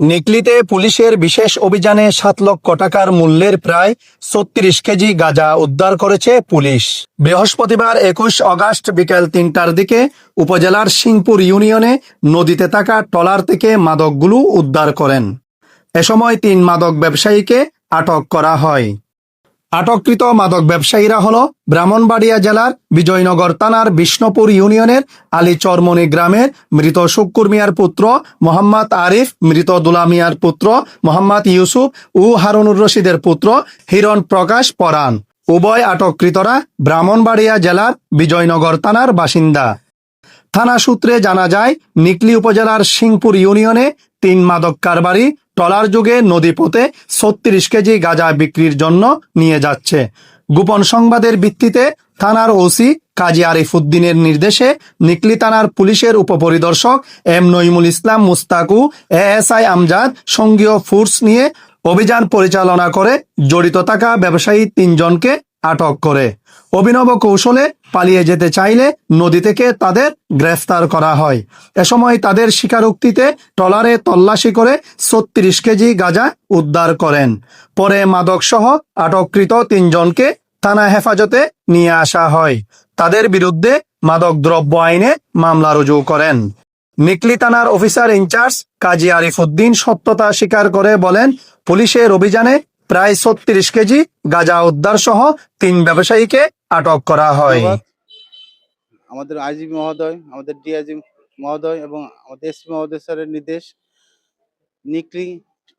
নিকলিতে পুলিশের বিশেষ অভিযানে সাত লক্ষ টাকার মূল্যের প্রায় ছত্রিশ কেজি গাঁজা উদ্ধার করেছে পুলিশ। বৃহস্পতিবার একুশ অগাস্ট বিকেল তিনটার দিকে উপজেলার সিংপুর ইউনিয়নে নদীতে থাকা টলার থেকে মাদকগুলো উদ্ধার করেন। এ সময় তিন মাদক ব্যবসায়ীকে আটক করা হয়। আটককৃত মাদক ব্যবসায়ীরা হল ব্রাহ্মণবাড়িয়া জেলার বিজয়নগর থানার বিষ্ণুপুর ইউনিয়নের আলী চরমনি গ্রামের মৃত শুক্কুর মিয়ার পুত্র মোহাম্মদ আরিফ, মৃত দুলা মিয়ার পুত্র মোহাম্মদ ইউসুফ ও হারুনুর রশিদের পুত্র হিরণ প্রকাশ পরাণ। উভয় আটককৃতরা ব্রাহ্মণবাড়িয়া জেলার বিজয়নগর থানার বাসিন্দা। থানা সূত্রে জানা যায়, নিকলি উপজেলার সিংপুর ইউনিয়নে তিন মাদক কারবারি ট্রলার যুগে নদীপথে ছত্রিশ কেজি গাঁজা বিক্রির জন্য নিয়ে যাচ্ছে। গোপন সংবাদের ভিত্তিতে থানার ওসি কাজী আরিফ উদ্দিনের নির্দেশে নিকলি থানার পুলিশের উপপরিদর্শক এম নইমুল ইসলাম মুস্তাকু, এএসআই আমজাদ, সঙ্গীয় ফোর্স নিয়ে অভিযান পরিচালনা করে জড়িত থাকা ব্যবসায়ী তিনজনকে আটক করে। অভিনব কৌশলে পালিয়ে যেতে চাইলে নদী থেকে তাদের গ্রেফতার করা হয়। এ সময় তাদের স্বীকারোক্তিতে ট্রলারে তল্লাশি করে ছত্রিশ কেজি গাঁজা উদ্ধার করেন। পরে মাদকসহ আটককৃত তিনজনকে থানা হেফাজতে নিয়ে আসা হয়। তাদের বিরুদ্ধে মাদক দ্রব্য আইনে মামলা রুজু করেন। নিকলি থানার officer in charge Kazi Arif Uddin সত্যতা স্বীকার করে বলেন, পুলিশের অভিযানে প্রায় ছত্রিশ কেজি গাঁজা উদ্ধার সহ তিন ব্যবসায়ীকে আটক করা হয়। আমাদের আইজিপি মহোদয়, আমাদের ডিআইজি মহোদয় এবং আমাদের এসপি মহোদয় নির্দেশ নিকলি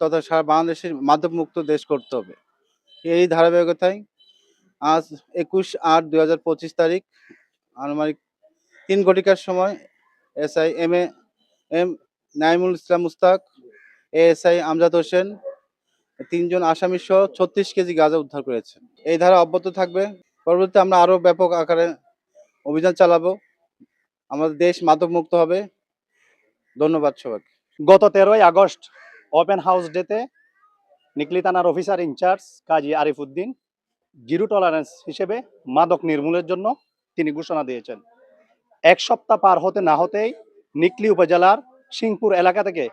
তথা সারা বাংলাদেশের মাদক মুক্ত দেশ করতে হবে। এই ধারাবাহিকতায় আজ একুশ আট দুই হাজার পঁচিশ তারিখ আনুমানিক তিন ঘটিকার সময় SI M A M Naimul Islam Mustaq, ASI Amjad Hossain, তিনজন আসামি সহ ছত্রিশ কেজি গাঁজা উদ্ধার করেছে এই ধারা অব্যাহত থাকবে। পরবর্তীতে আমরা আরও ব্যাপক আকারে অভিযান চালাবো। আমাদের দেশ মাদক মুক্ত হবে। ধন্যবাদ সবাইকে। গত তেরোই আগস্ট ওপেন হাউস ডেতে নিকলি থানার officer in charge Kazi Arif Uddin zero tolerance হিসেবে মাদক নির্মূলের জন্য তিনি ঘোষণা দিয়েছেন। এক সপ্তাহ পার হতে না হতেই নিকলি উপজেলার সিংপুর এলাকা থেকে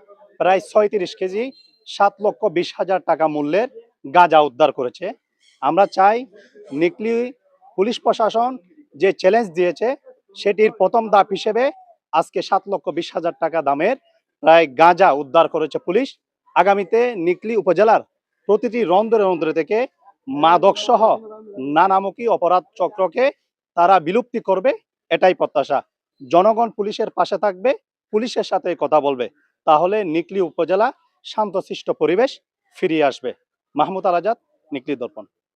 প্রায় ছয়ত্রিশ কেজি, সাত লক্ষ বিশ হাজার টাকা মূল্যের গাঁজা উদ্ধার করেছে। আমরা চাই নিকলি পুলিশ প্রশাসন যে চ্যালেঞ্জ দিয়েছে, সেটির প্রথম ধাপ হিসেবে আজকে সাত লক্ষ বিশ হাজার টাকা দামের প্রায় গাঁজা উদ্ধার করেছে পুলিশ। আগামীতে নিকলি উপজেলার প্রতিটি রন্ধ্রে রন্ধ্রে থেকে মাদক সহ নানামুখী অপরাধ চক্রকে তারা বিলুপ্তি করবে, এটাই প্রত্যাশা। জনগণ পুলিশের পাশে থাকবে, পুলিশের সাথে কথা বলবে। তাহলে নিকলি উপজেলা শান্তশিষ্ট পরিবেশ ফিরিয়ে আসবে। মাহমুদ আল আজাদ নিকলি দর্পণ।